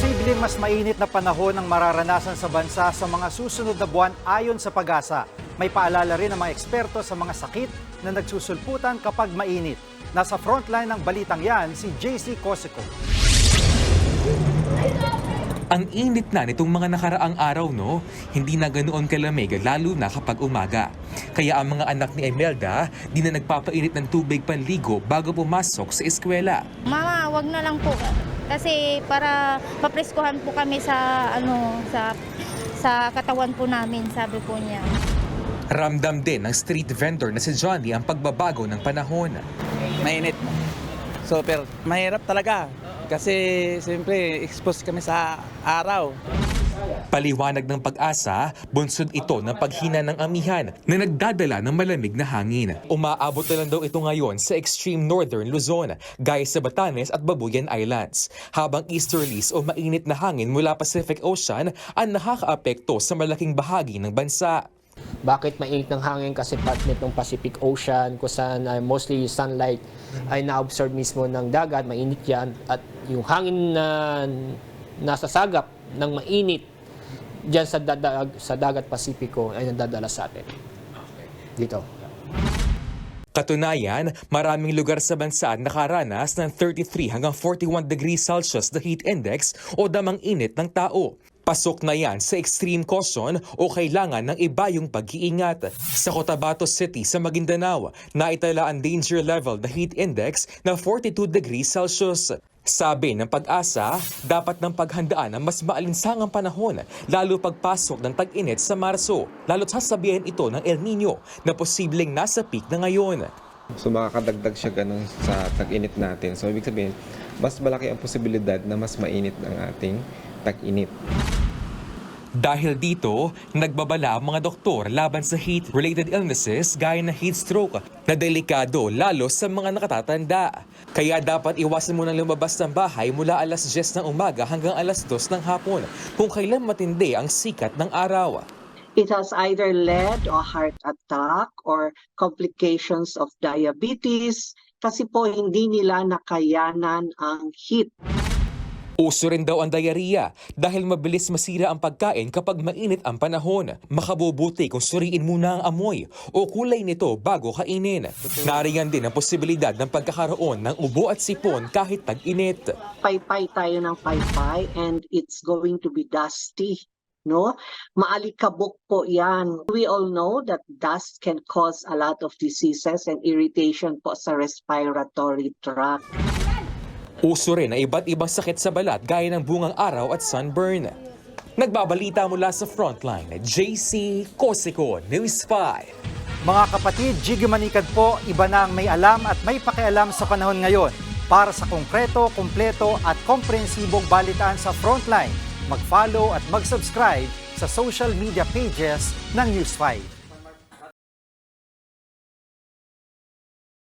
Posibleng mas mainit na panahon ang mararanasan sa bansa sa mga susunod na buwan ayon sa pag-asa. May paalala rin ang mga eksperto sa mga sakit na nagsusulputan kapag mainit. Nasa frontline ng balitang yan si JC Cosico. Ang init na nitong mga nakaraang araw, no? Hindi na ganoon kalamig, lalo na kapag umaga. Kaya ang mga anak ni Imelda, di na nagpapainit ng tubig panligo bago pumasok sa eskwela. Mama, wag na lang po. Kasi para mapreskuhan po kami sa ano sa sa katawan po namin, sabi po niya. Ramdam din ng street vendor na si Johnny ang pagbabago ng panahon. mainit. Super, mahirap talaga. Kasi siyempre exposed kami sa araw. Paliwanag ng pag-asa, bunsod ito ng paghina ng amihan na nagdadala ng malamig na hangin. Umaabot na lang daw ito ngayon sa extreme northern Luzon, gaya sa Batanes at Babuyan Islands. Habang easterlies o mainit na hangin mula Pacific Ocean ang nakakaapekto sa malaking bahagi ng bansa. Bakit mainit ng hangin? Kasi part nitong Pacific Ocean kung saan ay mostly sunlight ay na-observe mismo ng dagat, mainit yan. At yung hangin na nasa sagap ng mainit dyan sa, dadag, sa dagat Pasipiko ay nadadala sa atin. Dito. Katunayan, maraming lugar sa bansa nakaranas ng 33 hanggang 41 degrees Celsius na heat index o damang init ng tao. Pasok na yan sa extreme caution o kailangan ng iba yung pag-iingat. Sa Cotabato City sa Maguindanao, naitala ang danger level na heat index na 42 degrees Celsius. Sabi ng pag-asa, dapat ng paghandaan ang mas maalinsangang panahon, lalo pagpasok ng tag-init sa Marso, lalo't sasabihin ito ng El Nino na posibleng nasa peak na ngayon. So makakadagdag siya ganun sa tag-init natin. So ibig sabihin, mas malaki ang posibilidad na mas mainit ang ating tag-init. Dahil dito, nagbabala ang mga doktor laban sa heat-related illnesses gaya ng heat stroke na delikado lalo sa mga nakatatanda. Kaya dapat iwasan mo ng lumabas ng bahay mula alas 10 ng umaga hanggang alas 2 ng hapon kung kailan matindi ang sikat ng araw. It has either led to a heart attack or complications of diabetes kasi po hindi nila nakayanan ang heat. Uso rin daw ang diarrhea dahil mabilis masira ang pagkain kapag mainit ang panahon. Makabubuti kung suriin muna ang amoy o kulay nito bago kainin. Nariyan din ang posibilidad ng pagkakaroon ng ubo at sipon kahit tag-init. Paypay tayo ng paypay and it's going to be dusty. No? Maalikabok po yan. We all know that dust can cause a lot of diseases and irritation po sa respiratory tract. Uso rin ang iba't ibang sakit sa balat gaya ng bungang araw at sunburn. Nagbabalita mula sa frontline, JC Cosico, News 5. Mga kapatid, Jiggy Manikad po, iba na ang may alam at may pakialam sa panahon ngayon. Para sa konkreto, kumpleto at komprehensibong balitaan sa Frontline, mag-follow at mag-subscribe sa social media pages ng News 5.